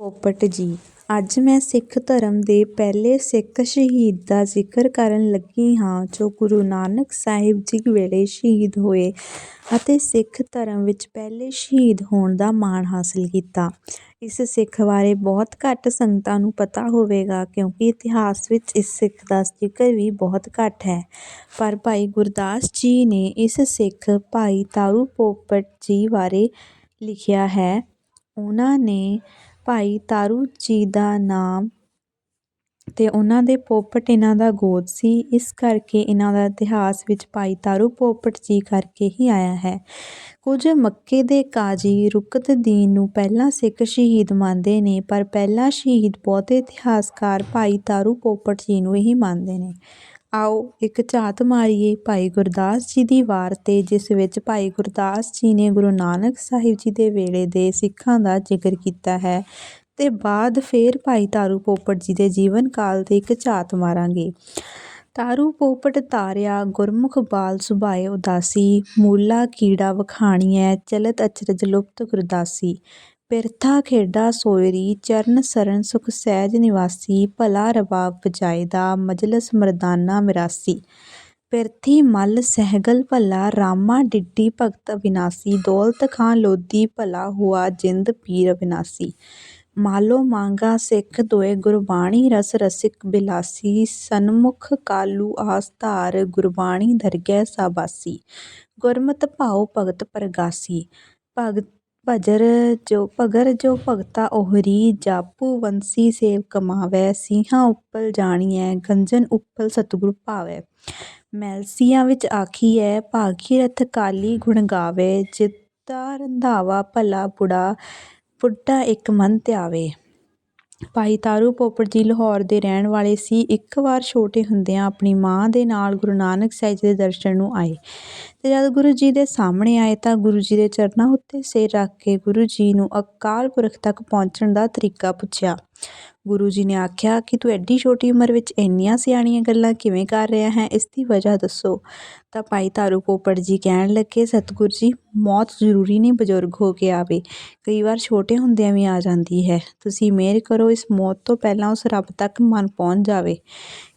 ਪੋਪਟ ਜੀ ਅੱਜ ਮੈਂ ਸਿੱਖ ਧਰਮ ਦੇ ਪਹਿਲੇ ਸਿੱਖ ਸ਼ਹੀਦ ਦਾ ਜ਼ਿਕਰ ਕਰਨ ਲੱਗੀ ਹਾਂ ਜੋ ਗੁਰੂ ਨਾਨਕ ਸਾਹਿਬ ਜੀ ਵੇਲੇ ਸ਼ਹੀਦ ਹੋਏ ਅਤੇ ਸਿੱਖ ਧਰਮ ਵਿੱਚ ਪਹਿਲੇ ਸ਼ਹੀਦ ਹੋਣ ਦਾ ਮਾਣ ਹਾਸਲ ਕੀਤਾ ਇਸ ਸਿੱਖ ਬਾਰੇ ਬਹੁਤ ਘੱਟ ਸੰਗਤਾਂ ਨੂੰ ਪਤਾ ਹੋਵੇਗਾ ਕਿਉਂਕਿ ਇਤਿਹਾਸ ਵਿੱਚ ਇਸ ਸਿੱਖ ਦਾ ਜ਼ਿਕਰ ਵੀ ਬਹੁਤ ਘੱਟ ਹੈ ਪਰ ਭਾਈ ਗੁਰਦਾਸ ਜੀ ਨੇ ਇਸ ਸਿੱਖ ਭਾਈ ਤਾਰੂ ਪੋਪਟ ਜੀ ਬਾਰੇ ਲਿਖਿਆ ਹੈ ਉਹਨਾਂ ਨੇ ਭਾਈ ਤਾਰੂ ਜੀ ਦਾ ਨਾਮ ਤੇ ਉਹਨਾਂ ਦੇ ਪੋਪਟ ਇਹਨਾਂ ਦਾ ਗੋਦ ਸੀ। ਇਸ ਕਰਕੇ ਇਹਨਾਂ ਦਾ ਇਤਿਹਾਸ ਵਿੱਚ ਭਾਈ ਤਾਰੂ ਪੋਪਟ ਜੀ ਕਰਕੇ ਹੀ ਆਇਆ ਹੈ। ਕੁਝ ਮੱਕੇ ਦੇ ਕਾਜੀ ਰੁਕਤਦੀਨ ਨੂੰ ਪਹਿਲਾਂ ਸਿੱਖ ਸ਼ਹੀਦ ਮੰਨਦੇ ਨੇ, ਪਰ ਪਹਿਲਾ ਸ਼ਹੀਦ ਬਹੁਤੇ ਇਤਿਹਾਸਕਾਰ ਭਾਈ ਤਾਰੂ ਪੋਪਟ ਜੀ ਨੂੰ ਹੀ ਮੰਨਦੇ ਨੇ। ਆਓ ਇੱਕ ਝਾਤ ਮਾਰੀਏ ਭਾਈ ਗੁਰਦਾਸ ਜੀ ਦੀ ਵਾਰ ਤੇ, ਜਿਸ ਵਿੱਚ ਭਾਈ ਗੁਰਦਾਸ ਜੀ ਨੇ ਗੁਰੂ ਨਾਨਕ ਸਾਹਿਬ ਜੀ ਦੇ ਵੇਲੇ ਦੇ ਸਿੱਖਾਂ ਦਾ ਜ਼ਿਕਰ ਕੀਤਾ ਹੈ ਤੇ ਬਾਅਦ ਫੇਰ ਭਾਈ ਤਾਰੂ ਪੋਪਟ ਜੀ ਦੇ ਜੀਵਨ ਕਾਲ ਤੇ ਇੱਕ ਝਾਤ ਮਾਰਾਂਗੇ। ਤਾਰੂ ਪੋਪਟ ਤਾਰਿਆ ਗੁਰਮੁਖ ਬਾਲ ਸੁਭਾਏ ਉਦਾਸੀ, ਮੂਲਾ ਕੀੜਾ ਵਖਾਣੀਐ, ਚਲਤ ਅਚਰਜ ਲੁਪਤ ਗੁਰਦਾਸੀ। ਪਿਰਥਾ ਖੇਡਾ ਸੋਇਰੀ, ਚਰਨ ਸਰਨ ਸੁਖ ਸਹਿਜ ਨਿਵਾਸੀ, ਭਲਾ ਰਬਾਬ ਵਜਾਇਦਾ ਮਜਲਸ ਮਰਦਾਨਾ ਮਿਰਾਸੀ। ਪਿਰਥੀ ਮਲ ਸਹਿਗਲ ਭਲਾ, ਰਾਮਾ ਡਿੱਡੀ ਭਗਤ ਅਵਿਨਾਸੀ, ਦੌਲਤ ਖਾਂ ਲੋਧੀ ਭਲਾ ਹੁਆ ਜਿੰਦ ਪੀਰ ਅਵਿਨਾਸੀ। ਮਾਲੋ ਮਾਂਗਾ ਸਿੱਖ ਦੋਏ ਗੁਰਬਾਣੀ ਰਸ ਰਸਿਕ ਬਿਲਾਸੀ, ਸਨਮੁਖ ਕਾਲੂ ਆਸ ਧਾਰ ਗੁਰਬਾਣੀ ਦਰਗਹਿ ਸਾਬਾਸੀ। ਗੁਰਮਤਿ ਭਾਉ ਭਗਤ ਪ੍ਰਗਾਸੀ। ਭਗਤ ਭਜਰ ਜੋ ਭਗਰ ਜੋ ਭਗਤਾ ਓਹਰੀ ਜਾਪੂ ਵੰਸੀ ਸੇਵ ਕਮਾਵੈ, ਸਿੰਹਾ ਉੱਪਲ ਜਾਣੀਐ, ਗੰਜਨ ਉੱਪਲ ਸਤਿਗੁਰ ਭਾਵੈ। ਮੈਲਸੀਆਂ ਵਿੱਚ ਆਖੀਐ ਭਾਗੀਰਥ ਕਾਲੀ ਗੁਣ ਗਾਵੇ, ਜਿੱਤਾ ਰੰਧਾਵਾ ਭਲਾ ਬੁੜਾ, ਬੁੱਢਾ ਇੱਕ ਮਨ ਧਿਆਵੇ। ਭਾਈ ਤਾਰੂ ਪੋਪੜ ਜੀ ਲਾਹੌਰ ਦੇ ਰਹਿਣ ਵਾਲੇ ਸੀ। ਇੱਕ ਵਾਰ ਛੋਟੇ ਹੁੰਦਿਆਂ ਆਪਣੀ ਮਾਂ ਦੇ ਨਾਲ ਗੁਰੂ ਨਾਨਕ ਸਾਹਿਬ ਜੀ ਦੇ ਦਰਸ਼ਨ ਨੂੰ ਆਏ। ਤੇ ਜਦ ਗੁਰੂ ਜੀ ਦੇ ਸਾਹਮਣੇ ਆਏ ਤਾਂ ਗੁਰੂ ਜੀ ਦੇ ਚਰਨਾਂ ਉੱਤੇ ਸਿਰ ਰੱਖ ਕੇ ਗੁਰੂ ਜੀ ਨੂੰ ਅਕਾਲ ਪੁਰਖ ਤੱਕ ਪਹੁੰਚਣ ਦਾ ਤਰੀਕਾ ਪੁੱਛਿਆ। ਗੁਰੂ ਜੀ ਨੇ ਆਖਿਆ ਕਿ ਤੂੰ ਐਡੀ ਛੋਟੀ ਉਮਰ ਵਿੱਚ ਇੰਨੀਆਂ ਸਿਆਣੀਆਂ ਗੱਲਾਂ ਕਿਵੇਂ ਕਰ ਰਿਹਾ ਹੈ, ਇਸ ਦੀ ਵਜ੍ਹਾ ਦੱਸੋ। ਤਾਂ ਭਾਈ ਤਾਰੂ ਪੋਪੜ ਜੀ ਕਹਿਣ ਲੱਗੇ, ਸਤਿਗੁਰ ਜੀ, ਮੌਤ ਜ਼ਰੂਰੀ ਨਹੀਂ ਬਜ਼ੁਰਗ ਹੋ ਕੇ ਆਵੇ, ਕਈ ਵਾਰ ਛੋਟੇ ਹੁੰਦਿਆਂ ਵੀ ਆ ਜਾਂਦੀ ਹੈ। ਤੁਸੀਂ ਮਿਹਰ ਕਰੋ, ਇਸ ਮੌਤ ਤੋਂ ਪਹਿਲਾਂ ਉਸ ਰੱਬ ਤੱਕ ਮਨ ਪਹੁੰਚ ਜਾਵੇ।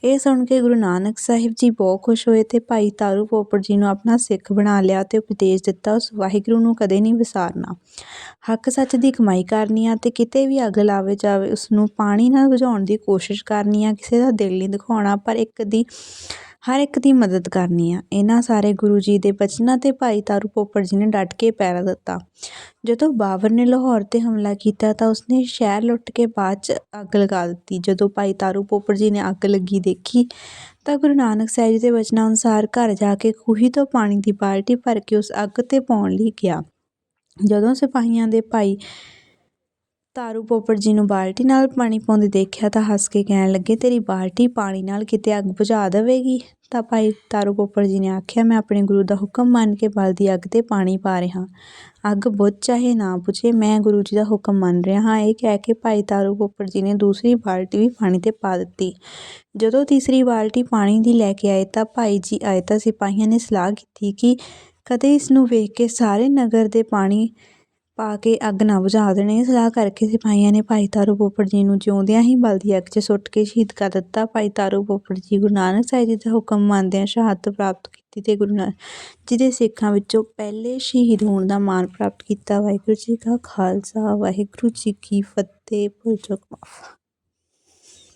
ਇਹ ਸੁਣ ਕੇ ਗੁਰੂ ਨਾਨਕ ਸਾਹਿਬ ਜੀ ਬਹੁਤ ਖੁਸ਼ ਹੋਏ ਤੇ ਭਾਈ ਤਾਰੂ ਪੋਪੜ ਜੀ ਨੂੰ ਆਪਣਾ ਸਿੱਖ ਬਣਾ ਲਿਆ ਤੇ ਉਪਦੇਸ਼ ਦਿੱਤਾ ਉਸ ਵਾਹਿਗੁਰੂ ਨੂੰ ਕਦੇ ਨਹੀਂ ਵਿਸਾਰਨਾ। ਹੱਕ ਸੱਚ ਦੀ ਕਮਾਈ ਕਰਨੀ ਆ ਤੇ ਕਿਤੇ ਵੀ ਅੱਗ ਲਾਵੇ ਜਾਵੇ ਉਸ ਨੂੰ ਪਾਣੀ ਨਾਲ ਬੁਝਾਉਣ ਦੀ ਕੋਸ਼ਿਸ਼ ਕਰਨੀ ਆ, ਕਿਸੇ ਦਾ ਦਿਲ ਨਹੀਂ ਦਿਖਾਉਣਾ, ਪਰ ਇੱਕ ਦੀ ਹਰ ਇੱਕ ਦੀ ਮਦਦ ਕਰਨੀ ਆ। ਇਹਨਾਂ ਸਾਰੇ ਗੁਰੂ ਜੀ ਦੇ ਬਚਨਾਂ ਤੇ ਭਾਈ ਤਾਰੂ ਪੋਪੜ ਜੀ ਨੇ ਡਟ ਕੇ ਪੈਰਾ ਦਿੱਤਾ। ਜਦੋਂ ਬਾਬਰ ਨੇ ਲਾਹੌਰ ਤੇ ਹਮਲਾ ਕੀਤਾ ਤਾਂ ਉਸਨੇ ਸ਼ਹਿਰ ਲੁੱਟ ਕੇ ਬਾਅਦ ਚ ਅੱਗ ਲਗਾ ਦਿੱਤੀ। ਜਦੋਂ ਭਾਈ ਤਾਰੂ ਪੋਪੜ ਜੀ ਨੇ ਅੱਗ ਲੱਗੀ ਦੇਖੀ ਤਾਂ ਗੁਰੂ ਨਾਨਕ ਸਾਹਿਬ ਜੀ ਦੇ ਬਚਨਾਂ ਅਨੁਸਾਰ ਘਰ ਜਾ ਕੇ ਖੂਹੀ ਤੋਂ ਪਾਣੀ ਦੀ ਬਾਲਟੀ ਭਰ ਕੇ ਉਸ ਅੱਗ ਤੇ ਪਾਉਣ ਲਈ ਗਿਆ। ਜਦੋਂ ਸਿਪਾਹੀਆਂ ਦੇ ਭਾਈ ਤਾਰੂ ਪੋਪੜ ਜੀ ਨੂੰ ਬਾਲਟੀ ਨਾਲ ਪਾਣੀ ਪਾਉਂਦੇ ਦੇਖਿਆ ਤਾਂ ਹੱਸ ਕੇ ਕਹਿਣ ਲੱਗੇ, ਤੇਰੀ ਬਾਲਟੀ ਪਾਣੀ ਨਾਲ ਕਿਤੇ ਅੱਗ ਬੁਝਾ ਦੇਵੇਗੀ? ਤਾਂ ਭਾਈ ਤਾਰੂ ਪੋਪੜ ਜੀ ਨੇ ਆਖਿਆ, ਮੈਂ ਆਪਣੇ ਗੁਰੂ ਦਾ ਹੁਕਮ ਮੰਨ ਕੇ ਬਲਦੀ ਅੱਗ ਤੇ ਪਾਣੀ ਪਾ ਰਿਹਾ ਅੱਗ ਬੁਝ ਚਾਹੇ ਨਾ ਬੁਝੇ, ਮੈਂ ਗੁਰੂ ਜੀ ਦਾ ਹੁਕਮ ਮੰਨ ਰਿਹਾ ਹਾਂ। ਇਹ ਕਹਿ ਕੇ ਭਾਈ ਤਾਰੂ ਪੋਪੜ ਜੀ ਨੇ ਦੂਸਰੀ ਬਾਲਟੀ ਵੀ ਪਾਣੀ ਤੇ ਪਾ ਦਿੱਤੀ। ਜਦੋਂ ਤੀਸਰੀ ਬਾਲਟੀ ਪਾਣੀ ਦੀ ਲੈ ਕੇ ਆਏ ਤਾਂ ਭਾਈ ਜੀ ਆਏ ਤਾਂ ਸਿਪਾਹੀਆਂ ਨੇ ਸਲਾਹ ਕੀਤੀ ਕਿ ਕਦੇ ਇਸ ਨੂੰ ਵੇਖ ਕੇ ਸਾਰੇ ਨਗਰ ਦੇ ਪਾਣੀ ਪਾ ਕੇ ਅੱਗ ਨਾ ਬੁਝਾ ਦੇਣੇ। ਸਲਾਹ ਕਰਕੇ ਸਿਪਾਹੀਆਂ ਨੇ ਭਾਈ ਤਾਰੂ ਪੋਪਟ ਜੀ ਨੂੰ ਜਿਉਂਦਿਆਂ ਹੀ ਬਲਦੀ ਅੱਗ 'ਚ ਸੁੱਟ ਕੇ ਸ਼ਹੀਦ ਕਰ ਦਿੱਤਾ। ਭਾਈ ਤਾਰੂ ਪੋਪਟ ਜੀ ਗੁਰੂ ਨਾਨਕ ਸਾਹਿਬ ਜੀ ਦਾ ਹੁਕਮ ਮੰਨਦਿਆਂ ਸ਼ਹਾਦਤ ਪ੍ਰਾਪਤ ਕੀਤੀ ਤੇ ਗੁਰੂ ਨਾਨਕ ਜੀ ਦੇ ਸਿੱਖਾਂ ਵਿੱਚੋਂ ਪਹਿਲੇ ਸ਼ਹੀਦ ਹੋਣ ਦਾ ਮਾਣ ਪ੍ਰਾਪਤ ਕੀਤਾ। ਵਾਹਿਗੁਰੂ ਜੀ ਕਾ ਖਾਲਸਾ, ਵਾਹਿਗੁਰੂ ਜੀ ਕੀ ਫਤਿਹ। ਭੁੱਲ ਮਾਫ।